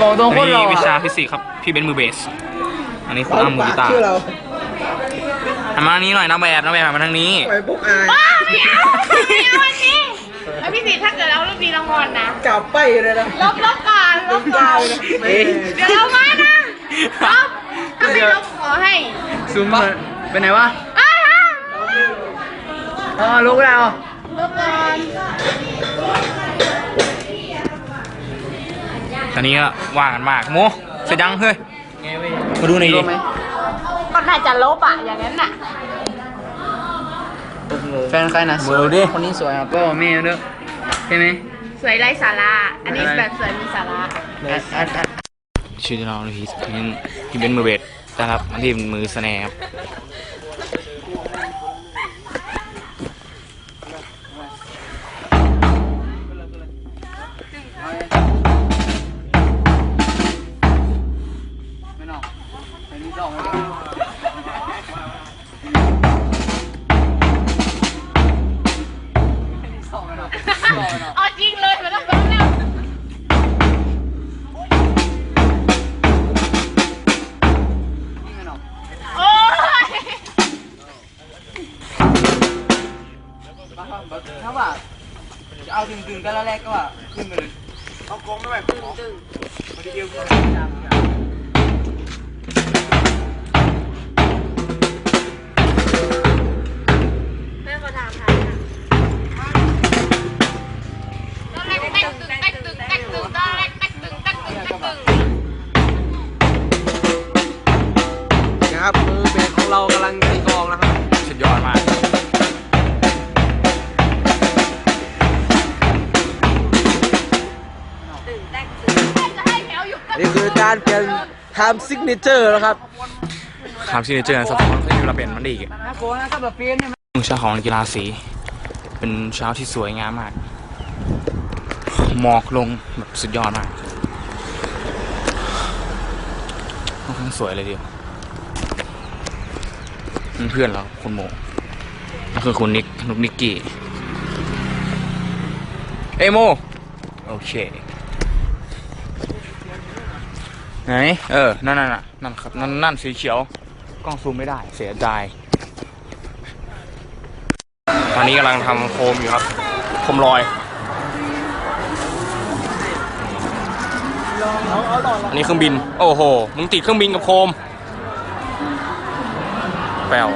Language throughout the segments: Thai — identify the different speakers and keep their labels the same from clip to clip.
Speaker 1: บอกตรงคน
Speaker 2: นี่
Speaker 1: เรา
Speaker 2: วิชา
Speaker 1: อะ
Speaker 2: ฟิสิกส์ครับ พี่เบนซ์มือเบส อันนี้คุณอ้ำมือกีตาร์
Speaker 3: ชื่อเรา
Speaker 2: หันมาทางนี้หน่อยนะแบบนะแบบหันมาทางนี้
Speaker 3: ไปปุ๊บอาย
Speaker 4: ไม่เอาไม่เอาอันนี้ไอพี่สิถ้าเกิดเอารูปนี้รางวัลนะ
Speaker 3: กลับไปเลยนะ
Speaker 4: ลบลบก่อนลบก่อน
Speaker 3: เฮ้ย
Speaker 4: เดี๋ยวเอามานะลบถ้าไม่ลบขอให้
Speaker 1: ซูมมาไปไหนวะ
Speaker 4: อ้าว
Speaker 1: อ๋อลุกแล้ว
Speaker 4: ลบก่อน
Speaker 2: ตอนนี้ก็ว่างกันมากโมเสร็จยังเฮ้ยมาดูหน่อยดิ
Speaker 1: รู้ไหม
Speaker 4: ก็น่าจะลบอะอย่างนั้นน่ะ
Speaker 1: แฟนใครนะ
Speaker 2: เบอร์ดิ
Speaker 1: คนนี้สวยอะก็แม่เด้อใช่ไหม
Speaker 4: สวยไร้สาระอันนี้แบบสวยมีสาระ
Speaker 1: อัดอัดอัด
Speaker 2: ชื่อเราพี่พี่เบนซ์มือเบสนะครับอันที่มือสแนร์ครับ
Speaker 1: กันนี่
Speaker 4: คือกา
Speaker 3: รเปลี่ยนไทม์ซิกเนเจอร์นะครับ
Speaker 2: คำซิเนเจอร์ซัพพอร์ตที่เราเป็นมันดีอีก
Speaker 1: น่ากลัวนะถ้าแบบเปลี่ยนเนี่ยมัน
Speaker 2: เช้าของกีฬาสี เป็นเช้าที่สวยงามมาก หมอกลงแบบสุดยอดมากค่อนข้างสวยเลยเดียวนั่นเพื่อนเราคุณโมนั่นคือคุณนิกนุกนิกกี้ เอยโม โอเค ไหน เออ นั่นนั่นน่ะนั่นครับ นั่นนั่นสีเขียว กล้องซูมไม่ได้ เสียใจ ตอนนี้กำลังทำโคมอยู่ครับ โคมลอย อันนี้เครื่องบิน โอ้โห มึงติดเครื่องบินกับโคม แปลว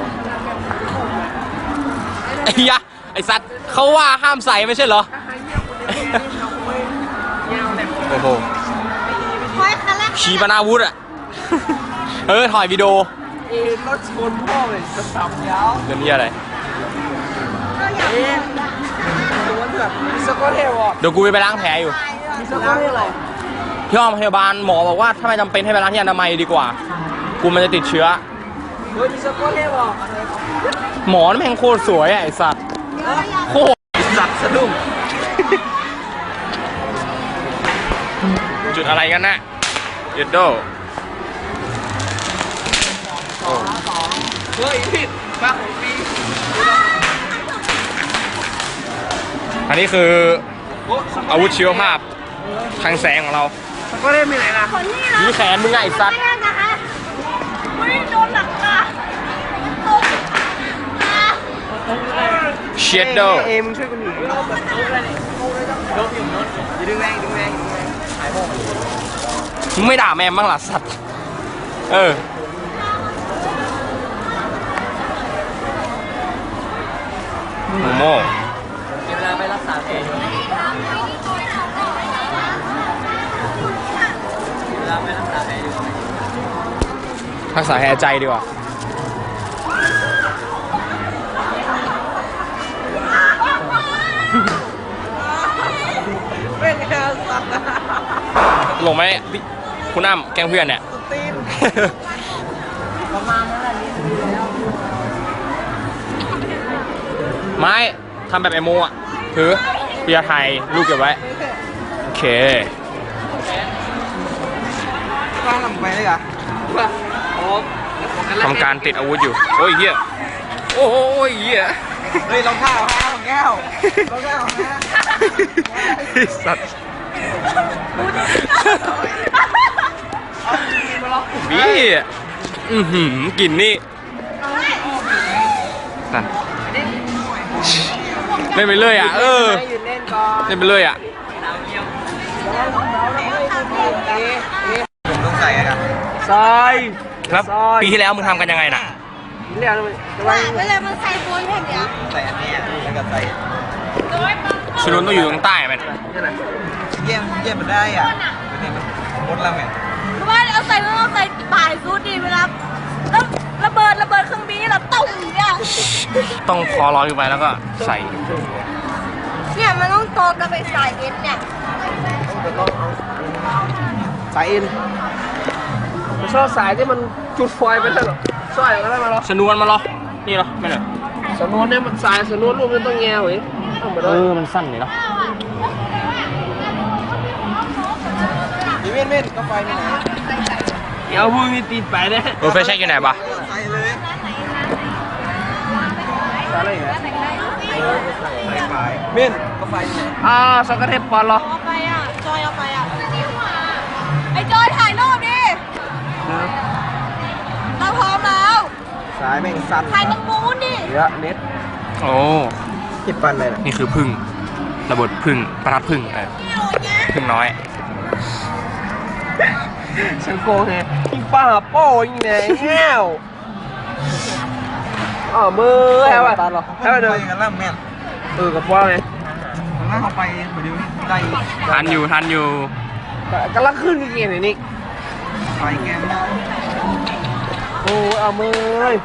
Speaker 2: ไอ้ยะ ไอ้สัตว์เขาว่าห้ามใส่ไม่ใช่เหรอ โอ้โห ขีปนาวุธอะ เออถ่ายวิดีโอ
Speaker 3: เอ็นรถชนพ่อเลยจะสับยาว
Speaker 2: เรื่องนี้อะไร
Speaker 3: เอ็นสวนแบบมีสกอตเทลอะ
Speaker 2: เดี๋ยวกูไปล้างแผลอยู่
Speaker 3: มีสกอตเทลเหรอ
Speaker 2: พี่อ้อมพยาบาลหมอบอกว่าถ้าไม่จำเป็นให้ไปล้างที่อนามัยดีกว่า กูมันจะติดเชื้อ
Speaker 3: เฮ้ยมีสกอตเทลอะ
Speaker 2: หมอนั่นแม่งโคตรสวยอะไอสัตว์โคตร
Speaker 3: สัตว์สะดุ้ง
Speaker 2: จุดอะไรกันนะ เยดโด
Speaker 3: เฮ้ยผิดมาของปี
Speaker 2: อันนี้คือ
Speaker 3: โอ้สกอต
Speaker 2: อาวุธชีวภาพทางแสงของเรา
Speaker 3: สกอตเทลมีไหนล่ะ
Speaker 4: คนนี้นะ
Speaker 2: นี่แขนมึงไงไอ้สัตว์
Speaker 4: ไม่ได้นะคะไม่ได้โดนหลักตาตกตา
Speaker 2: เชียดโด
Speaker 3: เอมึงช่วยกูหนีเราแบบโดนอะไรเนี่ยโดนอยู่โดนอย่าดึงแรงอย่าดึงแรงอย่าดึงแรงหายโมง
Speaker 2: มึงไม่ด่าแม่บ้างล่ะสัตว์ เออ โมโม
Speaker 1: เวลาไปรักษาแผลอยู่เวลาไปรักษาแผลอยู่
Speaker 2: รักษาแผลใจดีกว่า
Speaker 3: เป็นไงสัตว์
Speaker 2: หลงไหมพี่ คุณอ้ำแกล้งเพื่อนเนี่ย
Speaker 3: ตีน
Speaker 1: ประมาณนั้นแหละนี่ดีแล้ว
Speaker 2: ไม้ทำแบบไอโมอะ ถือเปียร์ไทยลูกเก็บไว้ โอเค
Speaker 3: ว่าลงไปเลยเหรอว่าโอ้
Speaker 2: ทำการติดอาวุธอยู่ โอ้ยเหี้ย โอ้ยเหี้ย
Speaker 3: เฮ้ยรองเท้าฮะรองแก้วรองเท้าฮะ
Speaker 2: สัตว์ อือหือกินนี่นั่นเล่นไปเลยอะ เออ
Speaker 3: หยุดเล่นก่อน
Speaker 2: เล่นไปเลยอะ
Speaker 5: ผมต้องใส่กัน
Speaker 3: ซอย
Speaker 2: ครับปีที่แล้วมึงทำกันยังไงน่ะ
Speaker 3: เรียกมันจะ
Speaker 6: ว่า
Speaker 3: ว่า
Speaker 6: เวลามันใส่ปูนแบบเนี้ย
Speaker 5: ใส่อันนี้แล้วก็ใส่
Speaker 2: ชนุนต้องอยู่ตรงใต้มัน
Speaker 3: นี่แหละ
Speaker 5: เยี่ยมเยี่ยมมันได้อะเนี่ยมันมดแล้วไง
Speaker 6: เพราะว่าเอา ใส่ไม่ต้องใส่ปลายซูดดีเวลาแล้วระเบิดระเบิดเครื่องบินเราตุ้มเนี่ย
Speaker 2: ต้องคอร้อยขึ้นไปแล้วก็ใส่
Speaker 6: เนี่ยมันต้องโตกับไปสายเอ็นเนี่ย
Speaker 3: สายอินผมชอบสายที่มันจุดไฟไปแล้วหรอสร้อยก็ได้มาหรอ
Speaker 2: ชนวนมาเหรอนี่เหรอไม่เหรอ
Speaker 3: สนวนเนี่ยมันสายสนวนรูปมันต้องแงวเว้ยต้องมา
Speaker 2: เอ
Speaker 3: ด้วย
Speaker 2: อมันสั้นนี่เนาะ
Speaker 5: มีเม่นเม่นก็ไปนี่ไหน
Speaker 3: เดี๋ยวพูดมีตีนไปเนี่ย
Speaker 2: เออไฟแช็กอยู่ไหนปะ
Speaker 5: ใส่เลย
Speaker 3: อะไรเหรอ
Speaker 5: ใส่ไปเม่นก็ไปนี่ไหน
Speaker 3: อ่าสกัดเทปปอนเหรอ
Speaker 6: เอาไปอะ จอยเอาไปอะไอ้จอยถ่ายรูปดิเราพร้อมแล้ว
Speaker 5: สายแม่งสั้น
Speaker 6: ถ่ายตรงนู้นดิ
Speaker 3: เดี๋ยวเน็ต
Speaker 2: โอ้
Speaker 5: คิดปันเลยนะ
Speaker 2: นี่คือพึ่งระเบิดพึ่งประทัดพึ่งเออพึ่งน้อย
Speaker 3: ฉันโกงไงยิงป้าโป้ยิงไหนแง่วอ๋อมือแค่ว่าแค่ว่าเดิ
Speaker 5: ไป
Speaker 3: น
Speaker 5: กันแล้วแม่น
Speaker 3: เออกับป้าไง
Speaker 5: ผมว่าเขาไปเดี๋ยวนี้ได้
Speaker 2: ทันอยู่ทันอยู่
Speaker 3: กำลังขึ้นกี่เกมนี่
Speaker 5: ไปแกมนะ
Speaker 3: โอ้เอามือเลย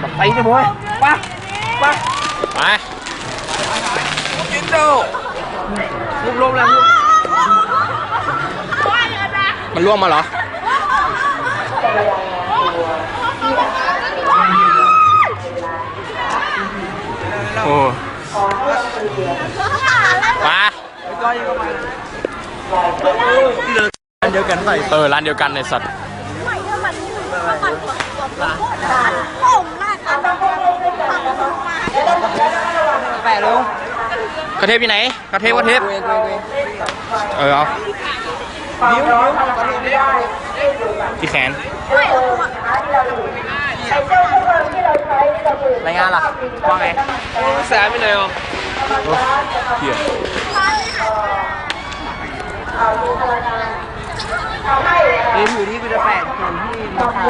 Speaker 3: แบบไปจะบอยปะปะ
Speaker 2: ไป
Speaker 3: กินโดลุกลงแล้วลุก
Speaker 2: มันล่วงมาเหรอโอ้ไป
Speaker 5: เดียวกันไป
Speaker 2: เออร้านเดียวกันในสัตว์
Speaker 3: แปะลุง
Speaker 2: กระเทปอยู่ไหนกระเทปกระเทป
Speaker 3: เวงเวงเวง
Speaker 2: เออเอา
Speaker 3: นิ้วนิ้ว
Speaker 2: ที่แขน
Speaker 3: รายงานล่ะว่าไงแสบไม่เลยอะ
Speaker 2: เหี้ย
Speaker 3: นี่ถือที่กูจะแปะส่วนที่ราคา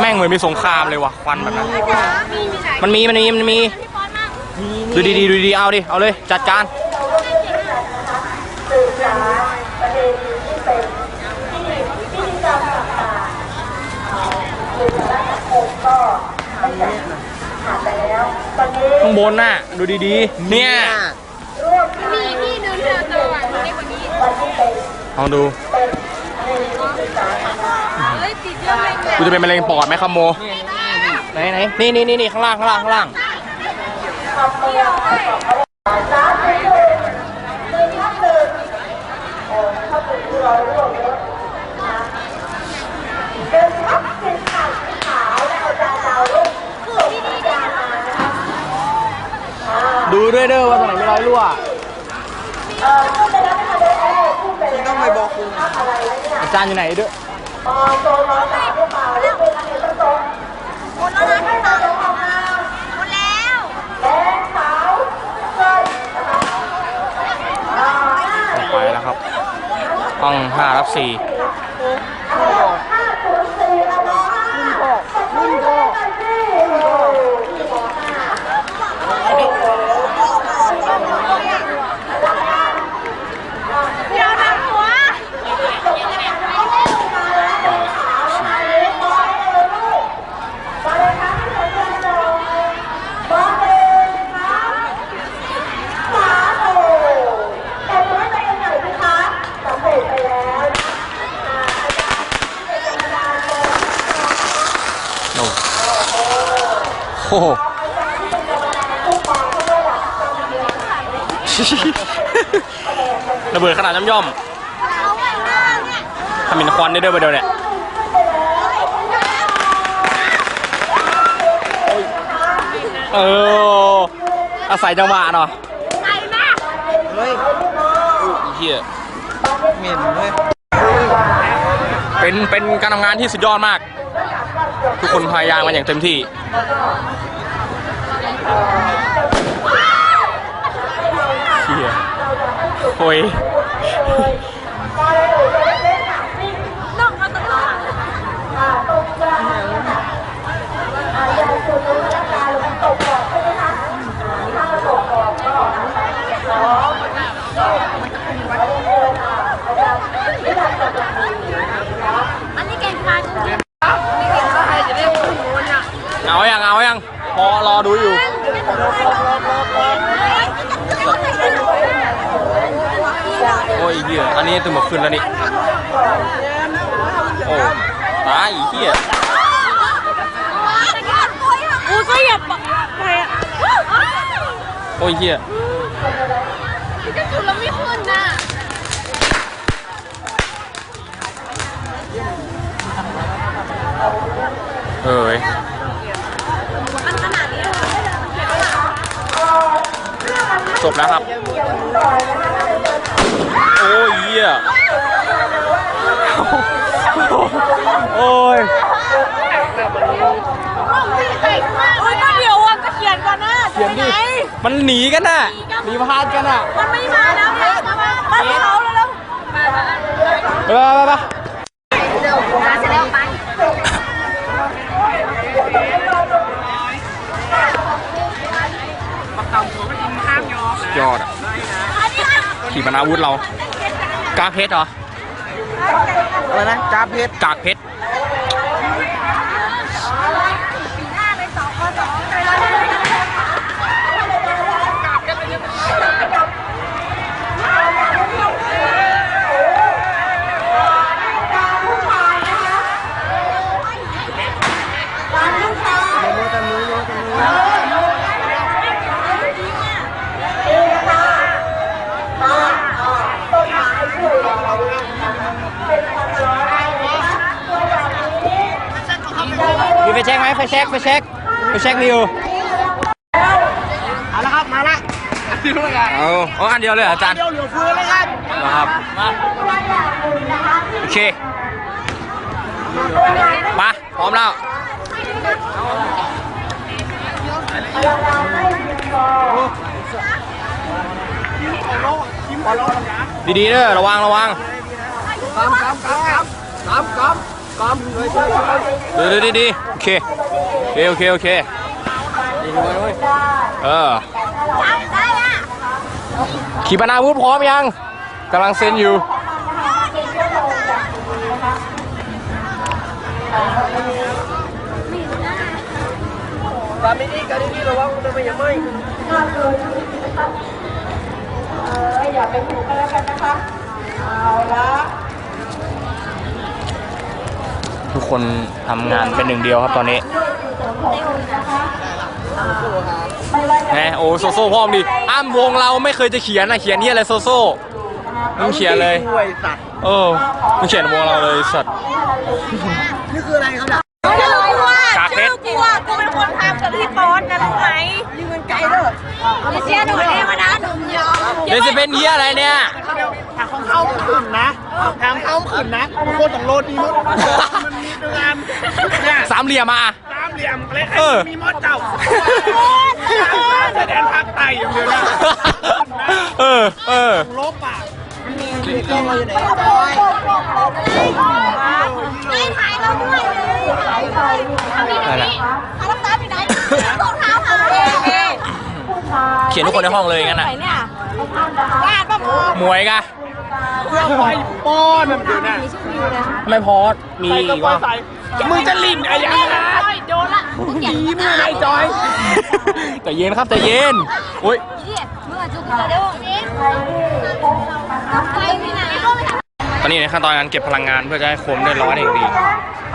Speaker 2: แม่งเหมือนมีสงครามเลยว่ะควันแบบนั้นมันมีมันมีมันมี ดูดีๆดูดีๆเอาดิ เอาเลย จัดการ ข้างบนน่ะ ดูดีๆ เนี่ย
Speaker 6: มีนี่นึงเธอตัวเล็กกว่านี้
Speaker 2: ลองดู
Speaker 6: เฮ้ยติดเยอะเลย
Speaker 2: กูจะเป็นมะเร็งปอดไหมคัมโมไหนไหนนี่นี่นี่นี่ข้างล่างข้างล่างข้างล่างดูด้วย เด้อว่าตรงไหนไม่ร้อยรั่ว
Speaker 5: ต้องไปบอกครู
Speaker 2: อาจารย์อยู่ไหนเด้อ
Speaker 6: หมดแล้วนะพี่ตาหมดแล้ว
Speaker 2: ไปแล้วครับ ห้องห้ารับสี่ โหระเบิดขนาดย่อมย่อม
Speaker 6: เอาไว้หน้าเนี่ย
Speaker 2: ๆทำมินควันได้ด้วยประเดี๋ยวเนี่ยเอออาศัยจังหวะเนาะ
Speaker 6: ไงนะ
Speaker 5: เฮ้ย
Speaker 2: อีเหี้ย
Speaker 5: เหม็นเลย
Speaker 2: ไปเป็นเป็นการทำงานที่สุดยอดมาก ทุกคนพยายามกันอย่างเต็มที่ เชียโอ้ย
Speaker 6: น้องมาตลอด อันนี้แกงปลากุ้ง
Speaker 2: เอายังเอายังพอรอดูอยู่ โอ้ยเหี้ยอั นี้ตื่นมาขึ้นแล้วนี่ โอ้ ตายอีเหี้ย
Speaker 6: กูก็อย่าปะไปอะ
Speaker 2: โอ้ยเหี้ย
Speaker 6: จะจุดแล้วไม่ขึ้นนะ
Speaker 2: เอ้ยจบแล้วครับ หี้ยโอ้ย
Speaker 6: โอ้ยก็เดี๋ยวอะก็เขียนก่อนนะเขียนดิ
Speaker 2: มันหนีกันน่ะหนีพลาดกันน่ะ
Speaker 6: มันไม่มาแล้วเนี่ยมาเขาแล้วแล้ว
Speaker 2: ไปไปไป
Speaker 6: มาเสร็จแล้วไป
Speaker 2: ยอดอะขีปนาวุธเรา กากเพชรเหรอ
Speaker 3: อะไรนะจ้าเพชร
Speaker 2: กากเพชร ช็กไฟแช็กมีอยู่
Speaker 3: เอาละครับมาละ
Speaker 2: เอาเอาอันเดียวเลยเหรออาจารย์
Speaker 3: เดี๋ยวเหลือเฟือแล้วกัน
Speaker 2: นะครับโอเคมาพร้อมแล้วดีๆเด้อระวังระวัง
Speaker 3: กำกำกำกำกำกำกำเลยช่วยช่วย
Speaker 2: เดี๋ยวดีดีๆโอเคโอ เคโอเคโอเคดีดูไว้ด้วยเออ
Speaker 6: ได้อะ
Speaker 2: ขีปนาวุธพร้อมยังกำลังเซ็นอยู่
Speaker 3: กำไม่ดีกำดีๆระวังมันไม่ยังไม่
Speaker 2: ทุกคนทำงานเป็นหนึ่งเดียวครับตอนนี้ ไงโอ้โซโซ่พร้อมดิอ้ามวงเราไม่เคยจะเขียนนะเขียนที่อะไรโซโซ่มึงเขียนเลย
Speaker 3: ห่วยสัตว์
Speaker 2: เออมึงเขียนวงเราเลยสัตว์
Speaker 3: นี่คืออะไรครับเนี่ย
Speaker 6: จะรู้ว่ากา
Speaker 2: กเพ
Speaker 6: ชื่
Speaker 2: ช
Speaker 6: อ
Speaker 2: ร
Speaker 6: กูอะกูเป็นคนทำกับพี่ปอนนะรู้ไหมยืมเงินไกลเด้อไม่เชื่อหนูเองมานะหนูยอม
Speaker 2: เดซเป็นเหี้ยอะไรเนี่ย
Speaker 3: ทางของเขาขึ้นนะทางเขาขึ้นนะบางคนต้องโลดดีมดมันมีตัวงานเนี่ย
Speaker 2: สามเหลี่ยมมา
Speaker 3: สาม เหลี่ยมอะไร
Speaker 2: เออ
Speaker 3: มีมดเจ้าแสดงภาคใต้อย่างเดียวนะ
Speaker 2: เออ เออ
Speaker 3: ลบอะ
Speaker 6: ไม่ถ่ายเราด้วยเลยถ่ายไปทำนี่ทำนี่ถ่ายรับตาไปไหนรองเท้าหาย
Speaker 2: เขียนทุกคนในห้องเลยงั้นน่ะ
Speaker 6: ไหนเนี่ยญาติป้าหมอ
Speaker 2: มวยกะ
Speaker 3: เพื่อไฟป้อนมันอยู่น่ะ
Speaker 2: ไม่พอมี
Speaker 3: ใส่ก็
Speaker 2: อีก
Speaker 3: ไฟ
Speaker 2: ว่า
Speaker 3: ใส่มึงจะลิ่นอะไรอย่างนั้น
Speaker 6: โดนละมึงอย่า
Speaker 3: ดีมือไอ้จอย
Speaker 2: ใจเย็นครับใจเย็นอุ้ย
Speaker 6: เมื่อจุกจะเดี๋ยวนี้ไปที่ไหนก็ไม่ทำ
Speaker 2: ตอนนี้ในขั้นตอนการเก็บพลังงานเพื่อจะให้โคมได้ร้อนอย่างดี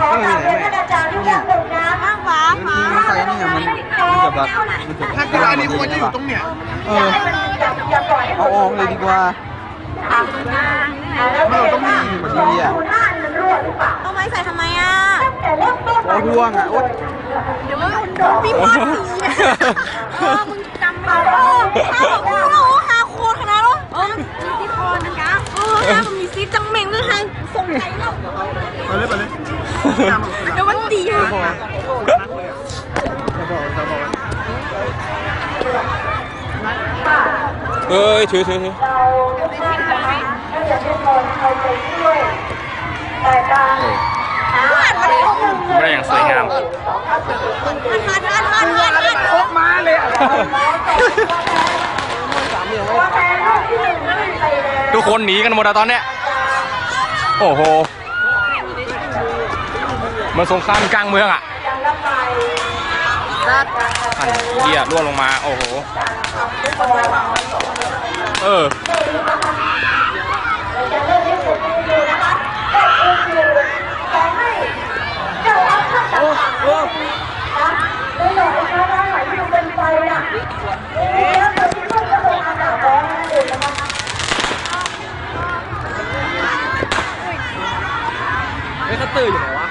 Speaker 6: ข้างฟ้าฟ้า
Speaker 3: ใส่นี่มันมันจะแบบถ้าเกิดอันนี้ควรจะอยู่ตรงเนี้ยเออเอาออกเลยดีกว่า ไม่เอาต้องมีแบบนี้อะ
Speaker 6: เอาไว้ใส่ทำไมอะ
Speaker 3: เอาร่วงอะโอ๊ย
Speaker 6: เดี๋ยวมันโดนพี่มอสตีเออมึงจำไม่ได้ข้าวบอกว่าโอ้หาโคตรขนาดนั้นเออที่คอนะจ๊ะเออมันมีซีจังเม่งด้วยทางส่งใจเราไป
Speaker 3: เอาเลย
Speaker 6: เดี๋ยวมันตีอะ
Speaker 2: เอ้ยถือถือ ถือ
Speaker 6: วาดมันคง
Speaker 2: ไม่ได้อย่างสวยงาม
Speaker 6: วาดวาดวาดวาดวาดวาด
Speaker 3: มาเลยอะ
Speaker 2: ทุกคนหนีกันหมดอะตอนเนี้ย โอ้โห มันสงครามกลางเมืองอะอันเหี้ยร่วงลงมา โอ้โห เออ
Speaker 3: ไอ้คัตเตอร์อยู่ไหนวะ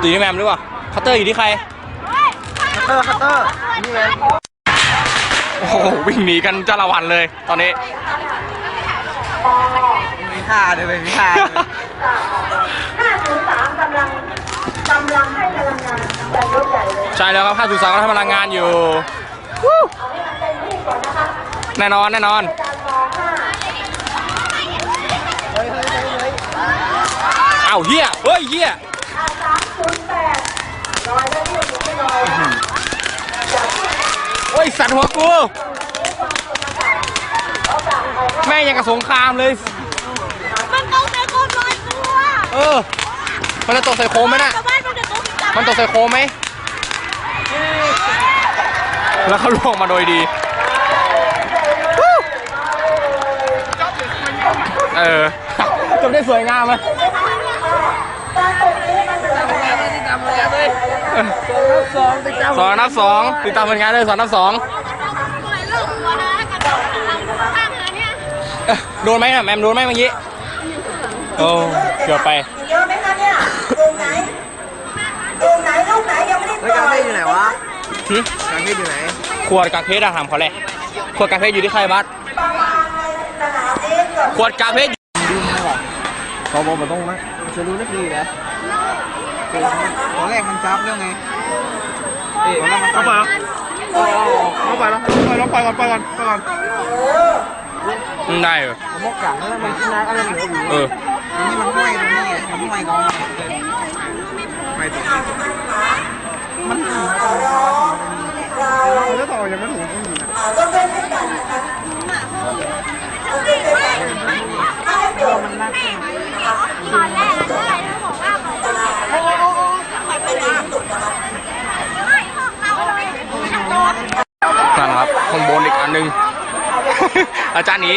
Speaker 2: อยู่ที่แมมหรือเปล่าคัตเตอร์อยู่ที่ใคร
Speaker 3: คัตเตอร์คัตเตอร์นี่ไง
Speaker 2: โอ้โหวิ่งหนีกันจ้าละวันเลย ตอนนี้
Speaker 3: มีท่าด้วยไหมมีท่าด้วย
Speaker 2: ใช่แล้วครับค่าสุสานก็ทำพลังงานอยู่วู้แน่นอนแน่นอนเอ้าเฮียเฮ้ยเฮีย โอ้ยสัตว์หัวกู แม่งยังกับสงครามเลย
Speaker 6: มันต้องเป็นคนลอยตัว
Speaker 2: เออ มันจะตกใส่โคมไหมน่ะ
Speaker 6: ชาวบ้านมันจะต้องจับ
Speaker 2: มันตกใส่โคมไหม แล้วเขาล่วงมาโดยดี เออ จบได้สวยงามไหม สองนับสองติดตามผลงานเลยสองนับสอง
Speaker 6: หน่วยเลิกหัวนะกันข้างหาเนี่ย
Speaker 2: เอ้ยโดนไหมน่ะแมมโดนไหมเมื่อกี้โอ้เกือบไป
Speaker 7: เยอะไหมคะเนี่ยโรงไหนโรงไหนลูกไหนยังไม่ได้ป
Speaker 3: แล้ว
Speaker 7: ล่
Speaker 3: กา
Speaker 7: อ
Speaker 3: เฟ่
Speaker 7: ย
Speaker 3: อยู่ไหนวะ
Speaker 2: หึ
Speaker 3: กาเฟ่อยู่ไหน
Speaker 2: ขวดกากเพชรอะถามเขาเลยขวดกากเพชรอยู่ที่ใครบัส
Speaker 7: ประมาณในสนามนี้ก่อน
Speaker 2: ขวดกากเพชรอยู่
Speaker 3: เขาบอกมันต้องนะจะรู้นักดีนะ ตอนแรกมันจับเรื่องไงเอ๊ะเข้าไปแล้วเข้าไปแล้วไปแล้วไปก่อนไปก่อนไปก่อน
Speaker 2: อืมได้เหรอ
Speaker 3: มกอย่างนั้นมันกินน้ำอะไรเหลืออยู่
Speaker 2: เออ
Speaker 3: นี่มันห้วยตรงนี้ไงมันห้วยเขาไม่ตรงนี้มันถึงแล้วต่อยังไม่ถึงตรงนี้นะ
Speaker 7: ก็เป็นให้กันนะคะ
Speaker 6: ตอนแรกอะใช่แล้วบอกว่าเขาโอ้โหโอ้โหไม่เป็นไรไม่ของเราเลยโดน
Speaker 2: นั่นครับข้างบนอีกอันหนึ่ง อาจารย์หนี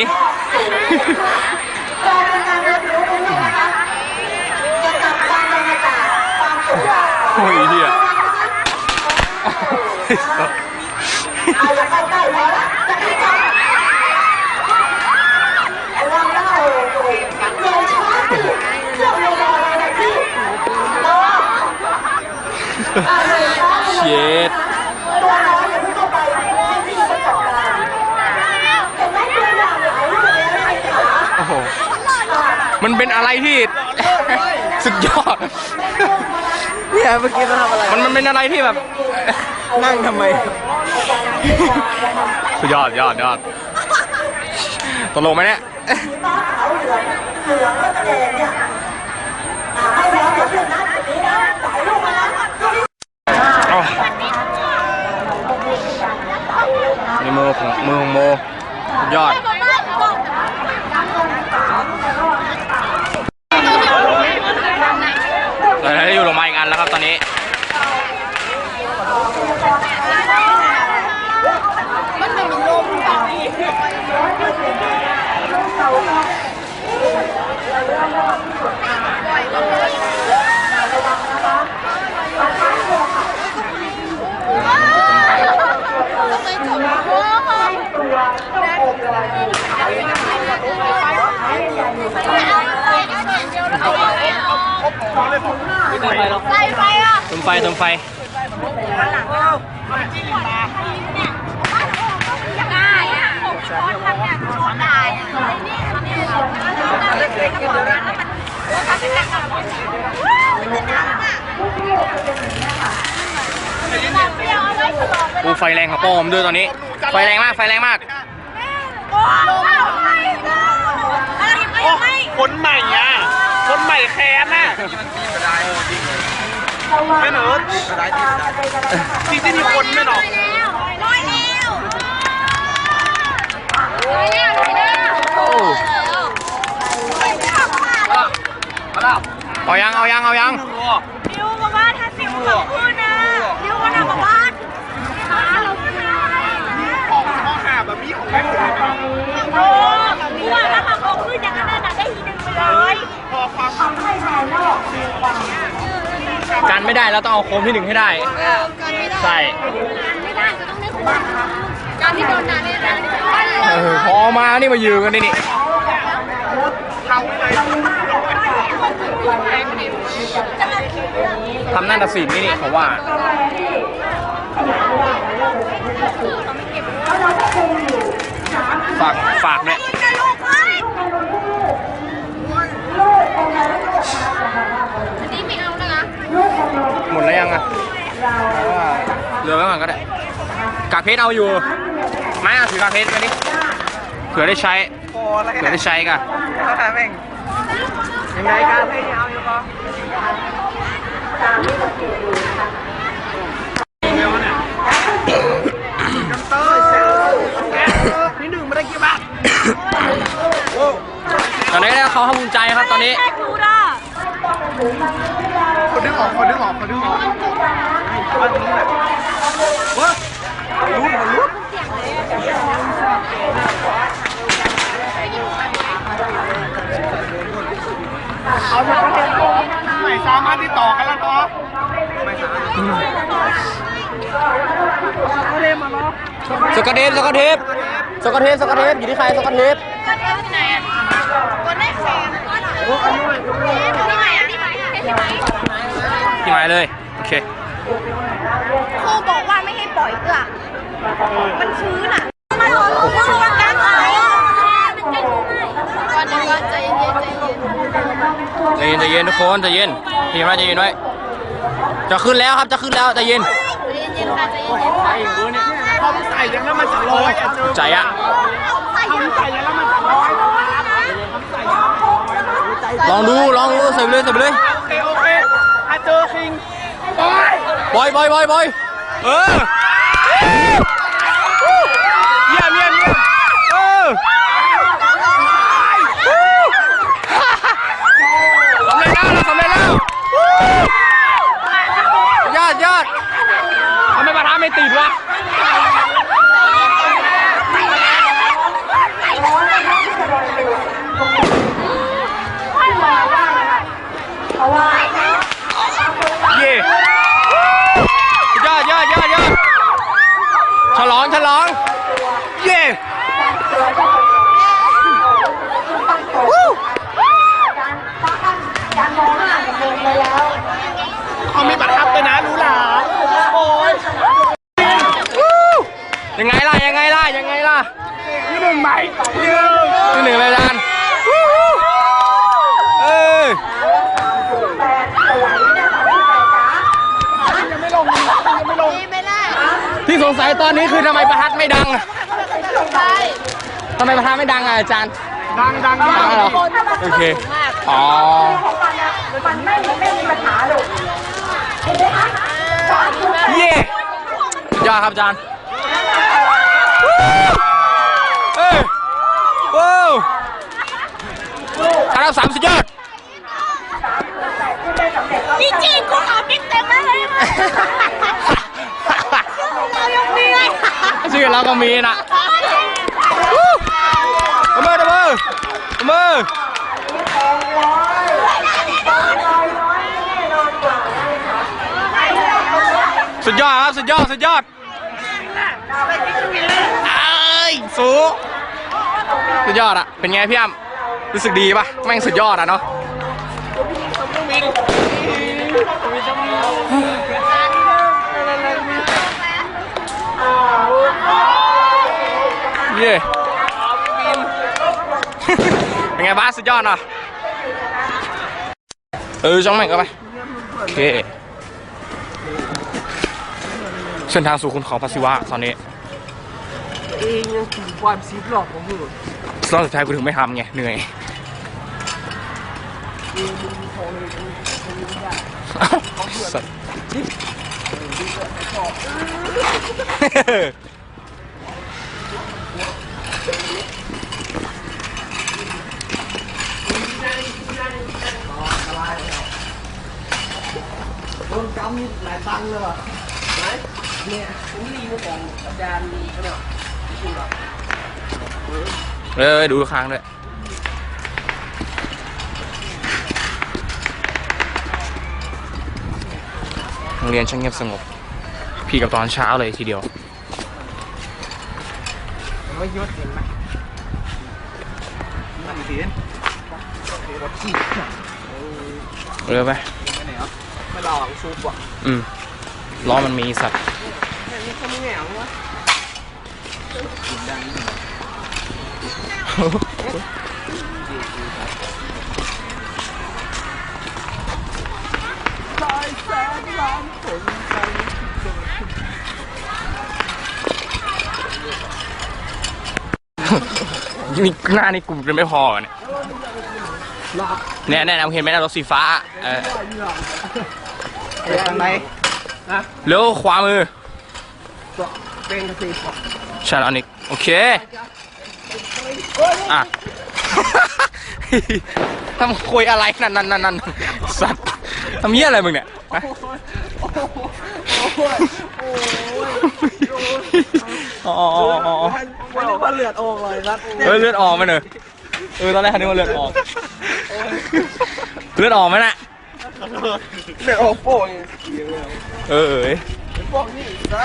Speaker 2: โอ้ยเฮีย มันเป็นอะไรที่ สุดยอด
Speaker 3: เนี่ยเมื่อกี้มันทำอะไร
Speaker 2: มันมันเป็นอะไรที่แบบ
Speaker 3: นั่งทำไม
Speaker 2: สุดยอดยอดยอดตลกไหมเนี่ยเอานี่มือของมือของโมสุดยอด เราได้อยู่โรงพยาบาลอีกอันแล้วครับตอนนี้
Speaker 6: ไฟไฟอะ
Speaker 2: เติมไฟเติมไฟ
Speaker 6: ได้อะผมชนทำเนี่ยชนได้อะนี่นี่นี่เล็กๆก็บอกนะแล้วมันทำเป็นกา ร
Speaker 2: อูไฟแรงของโป้ผมด้วยตอนนี้ ไฟแรงมาก ไฟแรงมาก
Speaker 7: คนใหม่อะ คนใหม่แค้นอะไม่เหนอที่ที่มีคนไม่หรอ
Speaker 2: เอายังเอายังเอายัง
Speaker 6: ดิวบอกว่าถ้าสิวเขาพูดนะดิวก็ทำบอกว่าขาเราขึ้นมา
Speaker 7: ของข้อหาแบบนี้ของแม่งเลย
Speaker 6: โอ้ดิวว่าถ้ามาเขาขึ้นอย่างนั้นน่ะได้ทีหนึ่งไปเลย
Speaker 7: พอความ
Speaker 2: กันไม่ได้แล้วต้องเอาโคมที่หนึ่งให้ได้ใช่
Speaker 6: ไม่ได้จะต้องได้คู่การที่โดนด่าเนี่ยนะ
Speaker 2: เออพอมานี่มายืนกันนี่นี่
Speaker 7: เขาเลย
Speaker 2: ทำหน้าตัดสินนี่นี่เขาว่าฝากฝากเนี่ย
Speaker 6: จะลูกเอ้ยอันนี้ไม่เอานะคะ
Speaker 2: หมดแล้วยังอะเหลือไว้ก่อนก็ได้กากเพชรเอาอยู่ไม่เอาถือกากเพชรไปดิเผื่อได้ใช้
Speaker 7: พอแล้ว
Speaker 2: เผื่อได้ใช้กัน
Speaker 7: แม่ง ยังไงกันให้เอาอยู่ปะนี่หนึ่งไม่ได้กี่บาท
Speaker 2: ตอนนี้เขาให้ภูมิใจครับตอนนี้
Speaker 6: แค่กูด่า
Speaker 7: คนดึงออกคนดึงออกคนดึงออกว่าตรงนี้แหละว้ารู้หมดรู้ เอาเถอะประเด็นไม่สามารถติดต่อกันแล้วเนาะไม่สามารถเอาเลยมาเนาะ
Speaker 2: สกอตเทปสกอตเทปสกอตเทปสกอตเทปอยู่ที่ใครสกอตเทป
Speaker 6: ก็เทปที่ไหนอะคนได้แฟนที่ไหนอะที่ไหนอะที่ไหน
Speaker 2: ที่หมายเลยโอเค
Speaker 6: ครูบอกว่าไม่ให้ปล่อยเอื้อมันชื้นอะมันร้อนมันร้อนกันอะไรมันจะดูง่ายก่อนก่อนใจเย็น ใจเย็น
Speaker 2: ใจเย็นใจเย็นทุกคนใจเย็นใจเย็นไว้ใจเย็นไว้จะขึ้นแล้วครับจะขึ้นแล้วใจเย็น
Speaker 6: ใจเย็นค่ะใจเย็น
Speaker 7: พอมันใส่ยังแล้วมันจะร้อยอะเจอ
Speaker 2: ใจอะ
Speaker 7: ทำใส่ยังแล้วมันจะร้อย
Speaker 2: ลองดูลองดูใส่ไปเลยใส่ไปเลย
Speaker 7: โอเคโอเคถ้าเจอคิงไป
Speaker 2: บอยบอยบอยบอยเออเยี่ยมเยี่ยมเยี่ยมเออสำเร็จแล้วเราสำเร็จแล้วยอดยอดทำไมประธานไม่ติดวะ เย่ยอดยอดยอดยอดฉลองฉลอง เย่วู้
Speaker 7: เขามีบัตรทับด้วยนะรู้หลาโอ้ย
Speaker 2: วู้ยังไงล่ะยังไงล่ะยังไงล่ะ
Speaker 7: ที่หนึ่งไหมที่หนึ่ง
Speaker 2: ที่ หนึ่งเลยจานวู้เออ
Speaker 7: ยังไม่ลงยังไม่ลง
Speaker 6: ไม่ได้
Speaker 2: ที่สงสัยตอนนี้คือทำไมประทัดไม่ดังอะ
Speaker 6: ใช่
Speaker 2: ทำไมประทัดไม่ดังอะอาจารย์
Speaker 7: ดังดัง
Speaker 2: ดังเหรอโอเคอ๋อ
Speaker 8: มันไม่ไม่มีปัญหาลูก
Speaker 2: เย่ยอดครับอาจารย์วู้เอ้ย ว้าวอันดับสามสุดยอด
Speaker 6: จริงๆกูขอติ๊กเต็มเลยเรายังมีเลย
Speaker 2: ชื่อเราก็มีนะตบมือตบมือตบมือสุดยอดครับ สุดยอด สุดยอดเอ้ย สู สุดยอดอะเป็นไงพี่อ้ำรู้สึกดีปะแม่งสุดยอดอะเนาะเย่เป็นไงบ้างสุดยอดเนาะเออจ้องแม่งก็ไปโอเคเส้นทางสู่คุณเขาพระศิวะตอนนี้
Speaker 3: เองยังถึงความซีบหลอกของมึง
Speaker 2: รอบสุดท้ายกูถึงไม่ทำไงเหนื่อยสัตว์
Speaker 3: โดนกำนี่หลายตังค์เลยว่ะไหนเนี่ยผมรีวิวของอาจารย์เขาเนี่ย
Speaker 2: เออดูค้างด้วยโรงเรียนช่างเงียบสงบ พี่กับตอนเช้าเลยทีเดียว
Speaker 3: ผมว่าคิดว่าเก่งไหมนั่นเสียนรถขี่
Speaker 2: เรือไป
Speaker 3: ไปไหนอะไม่หลอกซูบว่ะ
Speaker 2: อืมล้อมันมีสัตว์
Speaker 3: นี่เขาไม่แหงวะ
Speaker 2: นี่หน้านี่กลุ่มกันไม่พอเนี่ยเนี่ยเนี่ยเราเห็นไหมนะรถสีฟ้าเออ
Speaker 3: ไปทางไหนนะ
Speaker 2: เร็วขวามือ
Speaker 3: เป็นกระสีบอก
Speaker 2: ชาลอนิกโอเค อะ ทำคุยอะไรนั่นนั่นนั่นนั่นสัตว์ทำเหี้ยอะไรมึงเนี่ยฮะอ๋ออ๋ออ๋ออ๋อ
Speaker 3: วันนี้ว่าเลือดออกเลยครับ
Speaker 2: เออเลือดออกไหมเนอะเออตอนแรกคันนึกว่าเลือดออก เลือดออกไหมน่ะ
Speaker 3: เลือดออกโป่ง
Speaker 2: เออเออ
Speaker 3: พวกนี้ซะ